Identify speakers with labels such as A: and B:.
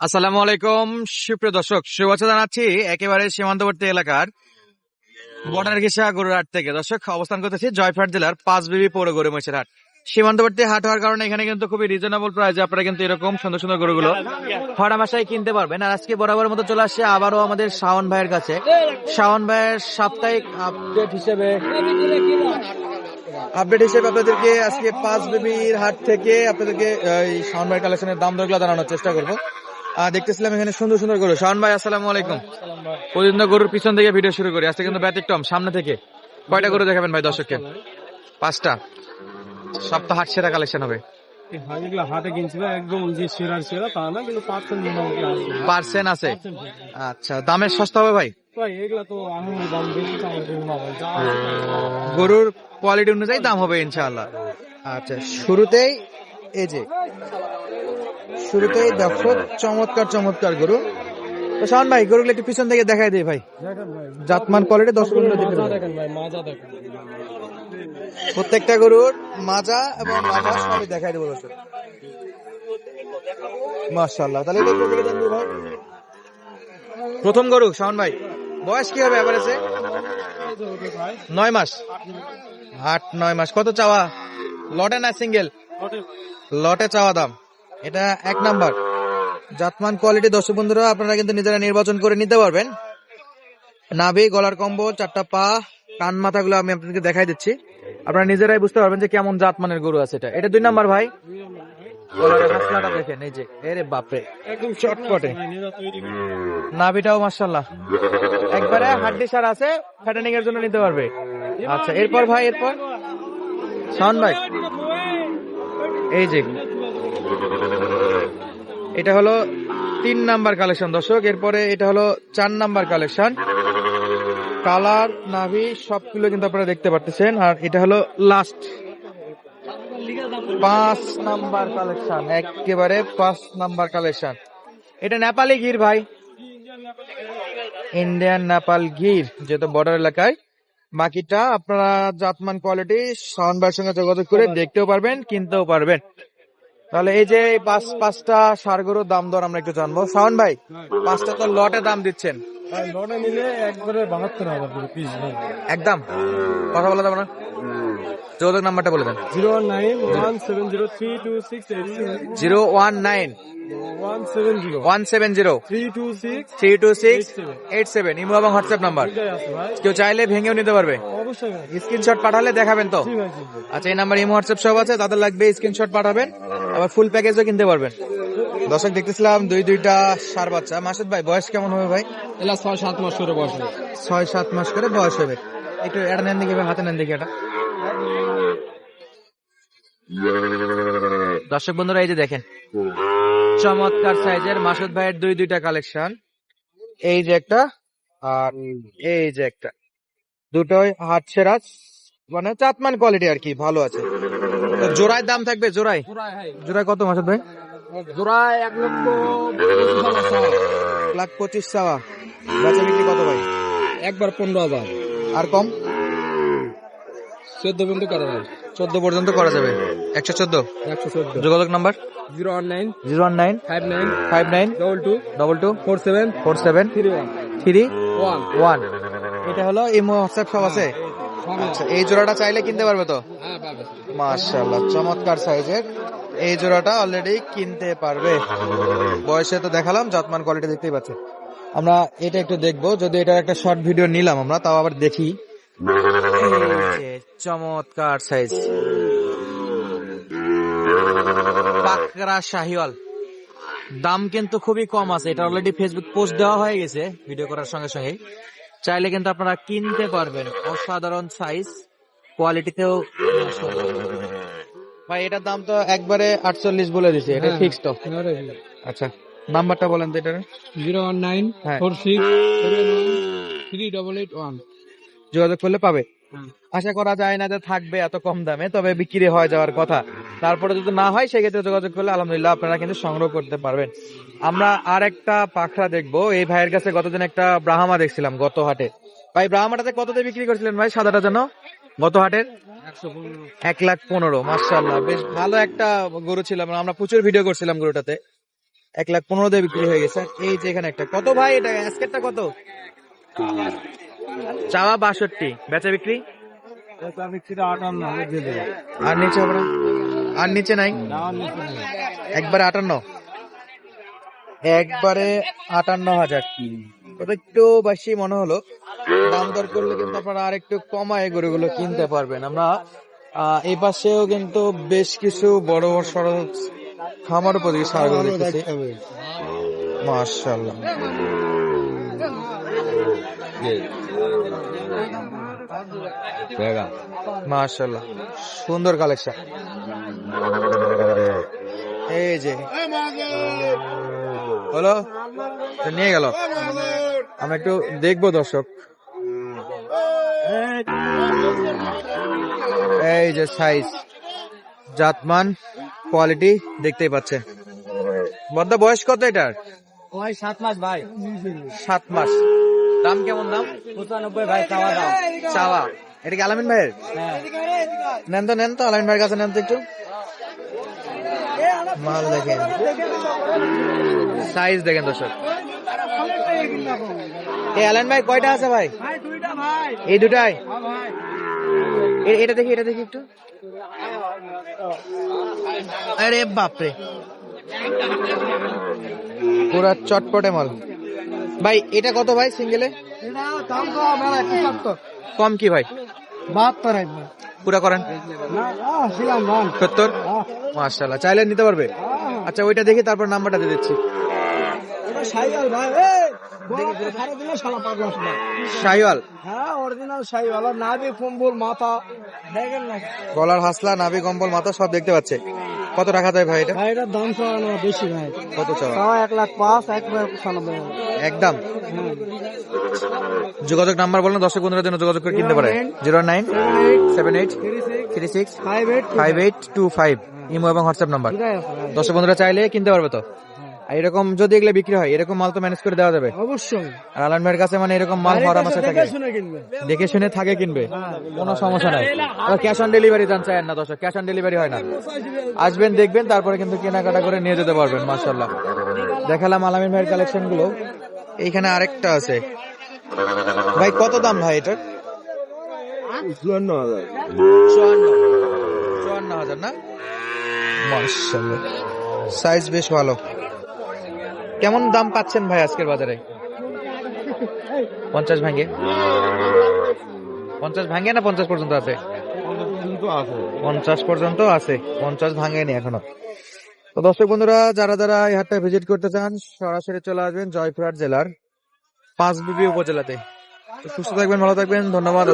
A: আসসালামু আলাইকুম, সুপ্রিয় দর্শক, শুভেচ্ছা জানাচ্ছি একেবারে সীমান্তবর্তী এলাকার বর্ডার ঘেসা গরুর হাট থেকে। দর্শক, অবস্থান করতেছি জয়ফাট জেলার পাঁচ বিবি পৌর গরু মহিষের হাট। সীমান্তবর্তী হাট হওয়ার কারণে এখানে কিন্তু খুবই রিজনেবল প্রাইসে আপনারা কিন্তু এরকম সুন্দর সুন্দর গরুগুলো ফাড়া মাসায় কিনতে পারবেন। আর আজকে বরাবর মতো চলে আসছে আবারও আমাদের শাওন ভাইয়ের কাছে। শাওন ভাইয়ের সাপ্তাহিক আপডেট হিসেবে আপডেট হিসেবে আপনাদেরকে আজকে পাঁচ বিবির হাট থেকে আপনাদেরকে এই শাওন ভাইয়ের কালেকশনের দাম দরগুলো জানানোর চেষ্টা করব। দেখতেছিলাম এখানে সুন্দর সুন্দর গরু। শাওন ভাই আসসালামু আলাইকুম। প্রতিদিন গরুর পিছন থেকে ভিডিও শুরু করি। আজকে কিন্তু ব্যতিক্রম সামনে থেকে। কয়টা গরু দেখাবেন ভাই দর্শককে? পাঁচটা। সপ্তাহ হাট সেরা কালেকশন হবে।
B: পার্সেন্ট
A: আছে। আচ্ছা দামের সস্তা হবে ভাই? গরুর কোয়ালিটি অনুযায়ী দাম হবে ইনশাআল্লাহ। আচ্ছা শুরুতেই এই যে শুরুতেই দর্শক চমৎকার চমৎকার গরু। তো শাওন ভাই, গরুগুলো একটু পিছন থেকে দেখাই দিই ভাই। জাতমান কোয়ালিটি দশ পনেরো
B: দেখেন
A: প্রত্যেকটা গরুর মাজা এবং মাজা সবই দেখাই দেবো দর্শক। মাশাআল্লাহ, তাহলে দেখে দেন প্রথম গরু, শাওন ভাই। বয়স কি হবে
B: ভাই
A: নয় মাস। আট, নয় মাস। কত চাওয়া? লটে না সিঙ্গেল লটে চাওয়া দাম? এটা এক নাম্বার। জাতমান কোয়ালিটি দর্শক বন্ধুরা আপনারা কিন্তু নিজেরা নির্বাচন করে নিতে পারবেন। নাভি গলার কম্বল চারটা পা কান মাথাগুলো আমি আপনাদেরকে দেখাই দিচ্ছি। আপনারা নিজেরাই বুঝতে পারবেন যে কেমন জাতমানের গরু আছে এটা। এটা দুই নাম্বার ভাই। গলার দেখেন এই যে এরে বাপরে।
B: একদম
A: চটপটে। নাভিটাও মার্শাল্লাহ একবারে হাড্ডি সার আছে ফ্যাটেনিং এর জন্য নিতে পারবে। আচ্ছা এরপর ভাই এরপর? ভাই। এই যে। এটা হলো তিন নাম্বার কালেকশন, দর্শক। এরপরে এটা হলো চার নাম্বার কালেকশন। কালার, নাভি, সবগুলো কিন্তু আপনারা দেখতে পারতেছেন। আর এটা হলো লাস্ট পাঁচ নাম্বার কালেকশন, একেবারে পাঁচ নাম্বার কালেকশন। এটা নেপালি গির, ভাই। ইন্ডিয়ান নেপাল গির, যেহেতু বর্ডার এলাকায়। বাকিটা আপনারা জাতমান কোয়ালিটি ভাইয়ের সঙ্গে যোগাযোগ করে দেখতেও পারবেন, কিনতেও পারবেন। তাহলে এই যে পাঁচ পাঁচটা সারগরুর দাম দর আমরা একটু জানব। শাওন ভাই পাঁচটা তো লটে দাম দিচ্ছেন।
B: লটে নিলে একবারে বাহাত্তর হাজার
A: একদম? কথা বলা যাবে না? যোগাযোগ নাম্বারটা বলে দেন।
B: Zero one nine one seven zero three two six
A: zero one nine
B: one seven zero three two six
A: eight seven. Imo এবং হোয়াটসঅ্যাপ নাম্বার। কেউ চাইলে ভেঙেও নিতে পারবে। স্ক্রিনশট পাঠালে দেখাবেন তো। আচ্ছা এই নাম্বার ইমো হোয়াটসঅ্যাপ সব আছে তাদের লাগবে স্ক্রিনশট পাঠাবেন আবার ফুল প্যাকেজও কিনতে পারবেন। দর্শক দেখতেছিলাম দুই দুইটা সার বাচ্চা। মাসুদ ভাই বয়স কেমন হবে ভাই?
B: এলা ছয় সাত মাস করে বসে
A: ছয় সাত মাস করে বয়স হবে। একটু এটা নেন দেখি হাতে নেন দেখি এটা। দর্শক বন্ধুরা এই যে দেখেন। চমৎকার সাইজের মাসুদ ভাইয়ের দুই দুইটা কালেকশন। এই যে একটা আর এই যে একটা। দুটোই হাট সেরা মানে চাতমান কোয়ালিটি আর কি ভালো আছে। জোড়ায় দাম থাকবে জোড়ায়? জোড়ায় কত মাসুদ ভাই?
B: জোড়ায় এক লক্ষ
A: লাখ পঁচিশ চাওয়া। বেচা বিক্রি কত ভাই?
B: একবার পনেরো হাজার।
A: আর কম?
B: চোদ্দ পর্যন্ত করা
A: চোদ্দ পর্যন্ত করা যাবে। একশো চোদ্দ?
B: একশো চোদ্দ।
A: যোগাযোগ number?
B: Zero one nine
A: zero one nine
B: five nine
A: five nine
B: double two
A: double two
B: four seven
A: four seven
B: three one.
A: Three
B: one.
A: One. এটা হলো ইমো হোয়াটসঅ্যাপ সব আছে? আচ্ছা এই জোড়াটা চাইলে কিনতে পারবে তো?
B: হ্যাঁ
A: মাশাআল্লাহ চমৎকার সাইজের। এই জোড়াটা অলরেডি কিনতে পারবে। বয়সে তো দেখালাম জাতমান কোয়ালিটি দেখতেই পাচ্ছে আমরা এটা একটু দেখব যদি এটার একটা শর্ট ভিডিও নিলাম আমরা তাও আবার দেখি। চমৎকার সাইজ পাকরা শাহিওয়াল। দাম কিন্তু খুবই কম আছে। এটা অলরেডি ফেসবুক পোস্ট দেওয়া হয়ে গেছে ভিডিও করার সঙ্গে সঙ্গে চাইলে কিন্তু আপনারা কিনতে পারবেন। অসাধারণ সাইজ কোয়ালিটিতেও ভাই এটার দাম তো একবারে আটচল্লিশ বলে দিছে। এটা ফিক্স তো আচ্ছা নাম্বারটা বলেন তো এটার।
B: জিরো ওয়ান নাইন
A: হ্যাঁ।
B: Four six three double eight one.
A: যোগাযোগ করলে পাবে। আশা করা যায় না যে থাকবে এত কম দামে তবে বিক্রি হয়ে যাওয়ার কথা। তারপরে যদি না হয় সেক্ষেত্রে যোগাযোগ করলে আলহামদুলিল্লাহ আপনারা কিন্তু সংগ্রহ করতে পারবেন। আমরা আর একটা পাখরা দেখব। এই ভাইয়ের কাছে গতদিন একটা ব্রাহ্মা দেখছিলাম গত হাটে ভাই ব্রাহ্মাটাতে কত কততে বিক্রি করছিলেন ভাই সাদাটা যেন? গত হাটের এক লাখ পনেরো মার্শাল্লাহ বেশ ভালো একটা গরু ছিল আমরা প্রচুর ভিডিও করছিলাম গরুটাতে। এক লাখ পনেরো দিয়ে বিক্রি হয়ে গেছে। এই যে এখানে একটা। কত ভাই এটা? কত? চাওয়া বাষট্টি। বেচা বিক্রি? আর নিচে হবে না? আর নিচে নাই? একবারে আটান্ন? একবারে আটান্ন হাজার। ওটা একটু বেশি মনে হলো। দাম দর করলে কিন্তু আপনারা আর একটু কমায় গরুগুলো কিনতে পারবেন। আমরা আহ, এই পাশেও কিন্তু বেশ কিছু বড় বড় সড়ক খামার উপযোগী সারগুলো দেখতেছি। মাশাল্লাহ মাশাল্লাহ সুন্দর কালেকশন এই যে। হলো? নিয়ে গেল। আমরা একটু দেখব দর্শক। এই যে সাইজ জাতমান কোয়ালিটি দেখতেই পাচ্ছে। বদ্দা বয়স কত এটার?
B: সাত মাস ভাই।
A: সাত মাস। দাম কেমন দাম?
B: পঁচানব্বই ভাই চাওয়া দাম।
A: চাওয়া। এটা কি আলামিন ভাইয়ের?
B: হ্যাঁ।
A: নেন তো নেন তো আলামিন ভাইয়ের কাছে নেন তো একটু। মাল দেখেন। সাইজ দেখেন দর্শক। এই আলান ভাই কয়টা আছে ভাই? এই দুটাই? এটা দেখি এটা দেখি একটু। আরে বাপরে। পুরা চটপটে মাল। ভাই এটা কত ভাই সিঙ্গেলে কম কি ভাই?
B: বাহাত্তর
A: পুরা করেন? সত্তর? মার্শাল্লাহ চাইলে নিতে পারবে? আচ্ছা ওইটা দেখি তারপর নাম্বারটা দিয়ে দিচ্ছি।
B: ভাই দিলে শালা পাগলা হ্যাঁ অরিজিনাল সাইকেল নাবি কম্বল মাথা। দেখেন না?
A: গলার হাসলা নাভি কম্বল মাথা সব দেখতে পাচ্ছে। কত টাকা দেয় ভাই এটা?
B: ভাই এটার দাম চাওয়ানো বেশি ভাই।
A: কত চাওয়া?
B: তাও এক লাখ পাঁচ এক লাখ পঁচানব্বই
A: একদম।
B: হ্যাঁ।
A: যোগাযোগ নাম্বার বলুন দর্শক বন্ধুদের জন্য যোগাযোগ করে কিনতে পারে। Zero nine seven eight three six
B: five eight
A: five eight two five. Imo এবং হোয়াটসঅ্যাপ নাম্বার। দর্শক বন্ধুরা চাইলে কিনতে পারবে তো? আর এরকম যদি এগুলো বিক্রি হয় এরকম মাল তো ম্যানেজ করে দেওয়া যাবে।
B: অবশ্যই।
A: আর আলান ভাইয়ের কাছে মানে এরকম মাল হর মাসে থাকে
B: দেখে শুনে কিনবে।
A: দেখে শুনে থাকে কিনবে। কোনো সমস্যা নাই। ক্যাশ অন ডেলিভারি জান চায় না দর্শক ক্যাশ অন ডেলিভারি হয় না। আসবেন দেখবেন তারপরে কিন্তু কেনাকাটা করে নিয়ে যেতে পারবেন মাশাল্লাহ দেখালাম আলামিন ভাইয়ের কালেকশনগুলো এইখানে আরেকটা আছে। ভাই কত দাম ভাই এটার?
B: চুয়ান্ন হাজার।
A: চুয়ান্ন। চুয়ান্ন হাজার না? মাশাল্লাহ সাইজ বেশ ভালো। কেমন দাম পাচ্ছেন ভাই আজকের বাজারে? পঞ্চাশ ভাঙ্গে? পঞ্চাশ ভাঙ্গে না পঞ্চাশ পর্যন্ত আছে? পঞ্চাশ পর্যন্ত আছে। পঞ্চাশ ভাঙেনি এখনও। তো দর্শক বন্ধুরা, যারা যারা এই হাটটা ভিজিট করতে চান, সরাসরি চলে আসবেন জয়পুরহাট জেলার পাঁচবিবি উপজেলাতে। সুস্থ থাকবেন, ভালো থাকবেন, ধন্যবাদ।